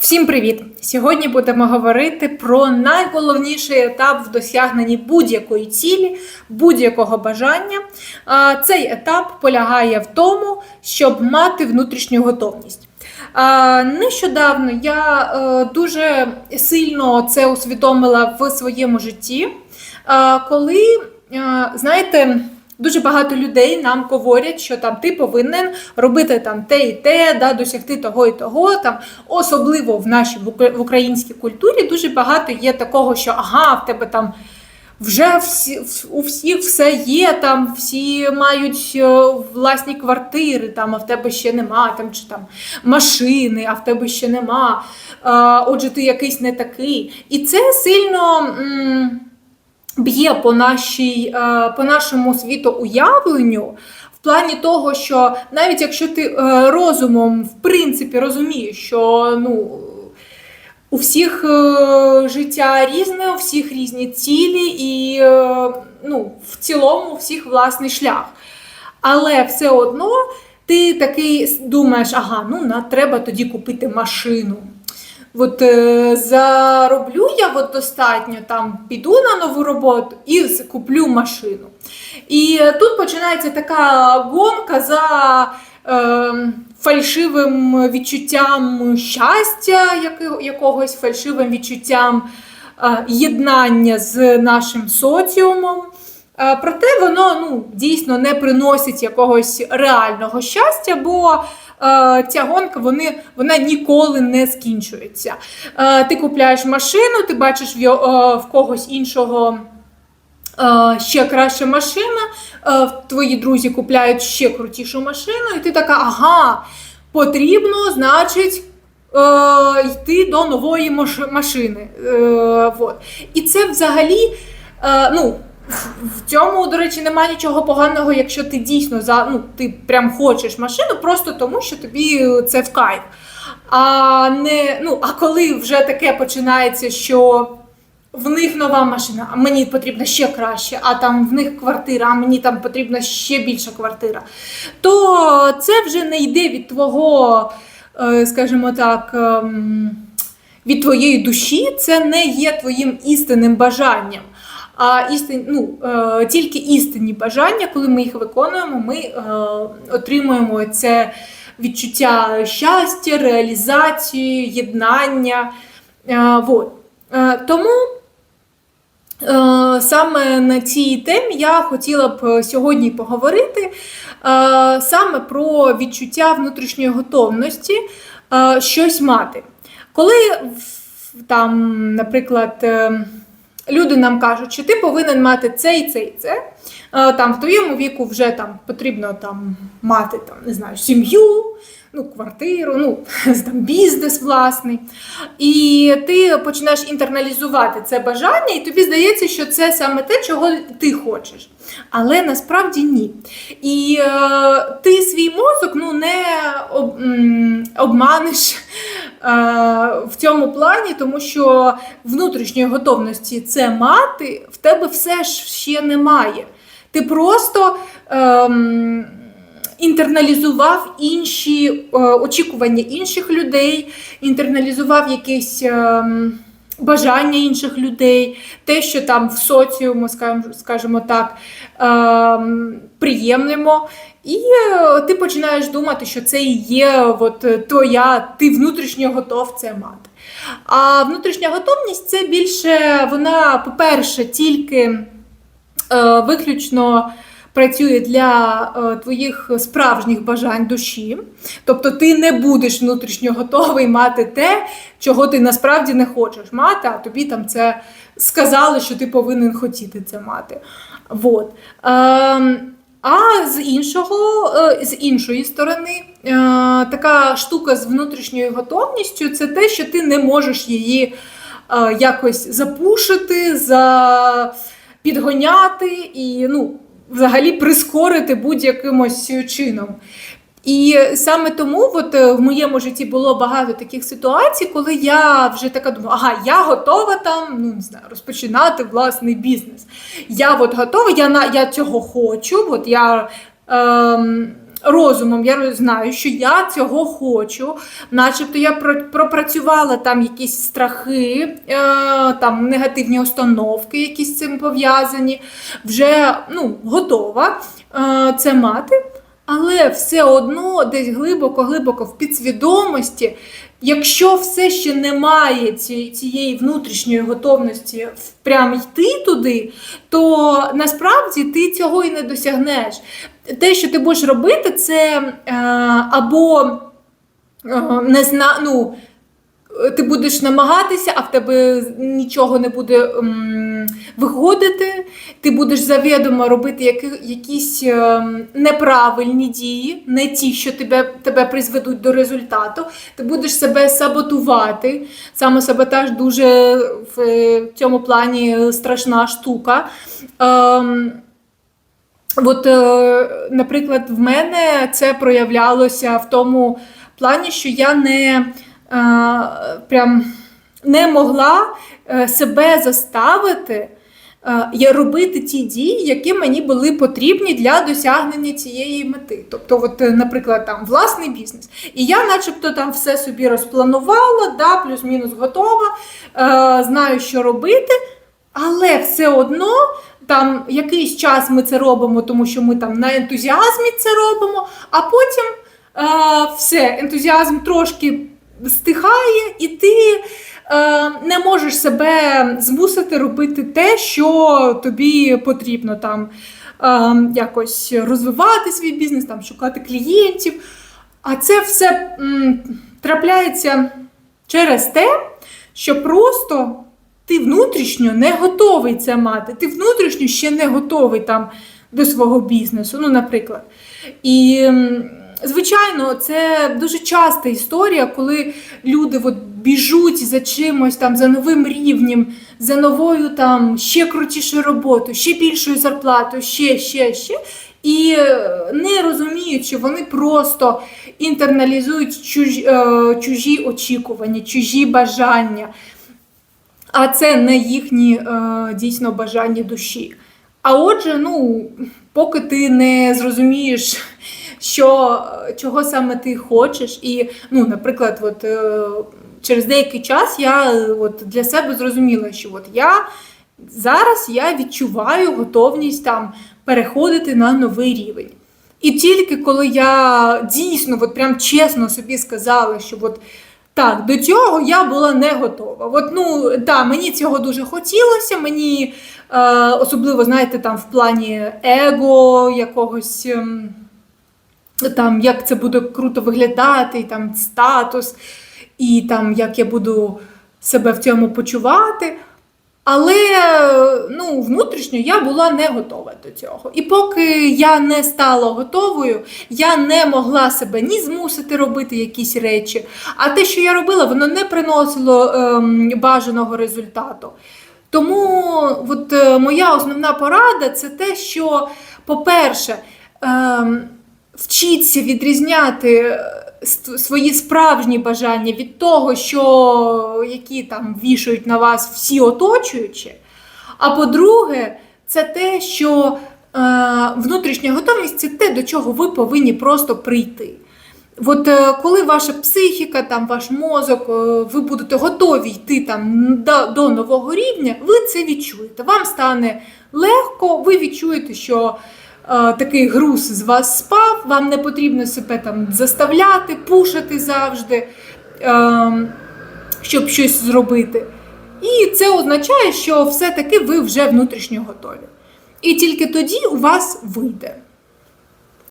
Всім привіт! Сьогодні будемо говорити про найголовніший етап в досягненні будь-якої цілі, будь-якого бажання. Цей етап полягає в тому, щоб мати внутрішню готовність. Нещодавно я е, дуже сильно це усвідомила в своєму житті, коли, е, знаєте, Дуже багато людей нам говорять, що там ти повинен робити там те і те, да, досягти того і того. Там особливо в нашій в українській культурі дуже багато є такого, що ага, в тебе там вже всі у всіх все є, там всі мають е, власні квартири, там, а в тебе ще нема, там чи там машини, а в тебе ще нема. А, отже, ти якийсь не такий. І це сильно. м, б'є по, нашій, е, по нашому світоуявленню в плані того, що навіть якщо ти е, розумом в принципі розумієш, що ну, у всіх е, життя різне, у всіх різні цілі, і ну, в цілому у всіх власний шлях. Але все одно ти такий думаєш, ага, ну треба тоді купити машину. От е, зароблю я от достатньо, там піду на нову роботу і куплю машину. І е, тут починається така гонка за е, фальшивим відчуттям щастя, якогось фальшивим відчуттям е, єднання з нашим соціумом. Е, Проте воно ну, дійсно не приносить якогось реального щастя, бо ця гонка вони, вона ніколи не скінчується. Е, ти купляєш машину, ти бачиш в, е, когось іншого. е, Ще краща машина, е, твої друзі купляють ще крутішу машину, і ти така, ага, потрібно, значить, е, йти до нової машини. Е. І це взагалі, е, ну, в цьому, до речі, немає нічого поганого, якщо ти дійсно за ну, ти прям хочеш машину, просто тому що тобі це в кайф. А не ну, а коли вже таке починається, що в них нова машина, а мені потрібна ще краще, а там в них квартира, а мені там потрібна ще більша квартира, то це вже не йде від твого, е, скажімо так. ем, Від твоєї душі це не є твоїм істинним бажанням. А істин, ну, е, тільки істинні бажання, коли ми їх виконуємо, ми е, отримуємо це відчуття щастя, реалізації, єднання. Е, вот. Тому саме на цій темі я хотіла б сьогодні поговорити саме про відчуття внутрішньої готовності щось мати. Коли там, наприклад, е, люди нам кажуть, що ти повинен мати це і це і це. Там в твоєму віку вже там потрібно там мати там, не знаю, сім'ю, ну, квартиру, ну, там, бізнес власний. І ти починаєш інтерналізувати це бажання, і тобі здається, що це саме те, чого ти хочеш. Але насправді ні. І е, ти свій мозок ну, не об, м, обманеш в цьому плані, тому що внутрішньої готовності це мати в тебе все ж ще немає. Ти просто ем, інтерналізував інші е, очікування інших людей, інтерналізував якісь. ем, Бажання інших людей, те, що там в соціуму, скажімо, так, ем, приємлемо, і е, ти починаєш думати, що це і є от, е, твоя, ти внутрішньо готов це мати. А внутрішня готовність це більше, вона, по-перше, тільки е, виключно працює для е, твоїх справжніх бажань душі. Тобто ти не будеш внутрішньо готовий мати те, чого ти насправді не хочеш мати, а тобі там це сказали, що ти повинен хотіти це мати. Вот. Ем, а з іншого, е, з іншої сторони, е, така штука з внутрішньою готовністю це те, що ти не можеш її е, якось запушити, за... підгоняти і ну, взагалі прискорити будь-якимось чином. І саме тому от, е, в моєму житті було багато таких ситуацій, коли я вже така думаю, ага, я готова там ну, не знаю, розпочинати власний бізнес. Я от готова, я, на, я цього хочу, от я ем, розумом я знаю, що я цього хочу, начебто я пропрацювала там якісь страхи, е, там негативні установки, які з цим пов'язані, вже ну, готова е, це мати. Але все одно десь глибоко-глибоко в підсвідомості, якщо все ще немає цієї внутрішньої готовності прям йти туди, то насправді ти цього і не досягнеш. Те, що ти будеш робити, це е, або е, не зна, ну, ти будеш намагатися, а в тебе нічого не буде м, виходити. Ти будеш завідомо робити які, якісь е, неправильні дії, не ті, що тебе, тебе призведуть до результату. Ти будеш себе саботувати. Самосаботаж дуже в е, цьому плані страшна штука. Ем, От, е, наприклад, в мене це проявлялося в тому плані, що я не прям не могла е, себе заставити е, я робити ті дії, які мені були потрібні для досягнення цієї мети. Тобто, от, е, наприклад, там власний бізнес. І я, начебто, там все собі розпланувала, да, плюс-мінус готова, знаю, що робити, але все одно. Там якийсь час ми це робимо, тому що ми там на ентузіазмі це робимо, а потім е, все, ентузіазм трошки стихає, і ти е, не можеш себе змусити робити те, що тобі потрібно там е, якось розвивати свій бізнес, там шукати клієнтів. А це все м, трапляється через те, що просто ти внутрішньо не готовий це мати. Ти внутрішньо ще не готовий там до свого бізнесу, ну, наприклад. І, звичайно, це дуже часта історія, коли люди от біжуть за чимось там, за новим рівнем, за новою там ще крутішою роботою, ще більшою зарплатою, ще, ще, ще. І е, не розуміючи, вони просто інтерналізують чужі, е, чужі очікування, чужі бажання. А це не їхні е, дійсно бажання душі. А отже, ну, поки ти не зрозумієш, що, е, чого саме ти хочеш, і, ну, наприклад, от, е, через деякий час я е, от, для себе зрозуміла, що от я зараз я відчуваю готовність там переходити на новий рівень. І тільки коли я дійсно, от прям чесно собі сказала, що от так, до цього я була не готова. От, ну, да, мені цього дуже хотілося, мені е, особливо, знаєте, там в плані его якогось. ем, Там, як це буде круто виглядати, і там статус, і там як я буду себе в цьому почувати. Але ну, внутрішньо я була не готова до цього. І поки я не стала готовою, я не могла себе ні змусити робити якісь речі. А те, що я робила, воно не приносило ем, бажаного результату. Тому от, е, моя основна порада це те, що, по-перше, ем, вчіться відрізняти е, свої справжні бажання від того, що які там вішають на вас всі оточуючі. А по-друге, це те, що е, внутрішня готовність це те, до чого ви повинні просто прийти. От е, коли ваша психіка, там ваш мозок, е, ви будете готові йти там до, до нового рівня, ви це відчуєте. Вам стане легко, ви відчуєте, що такий груз з вас спав, вам не потрібно себе там заставляти, пушити завжди, е, щоб щось зробити. І це означає, що все-таки ви вже внутрішньо готові. І тільки тоді у вас вийде.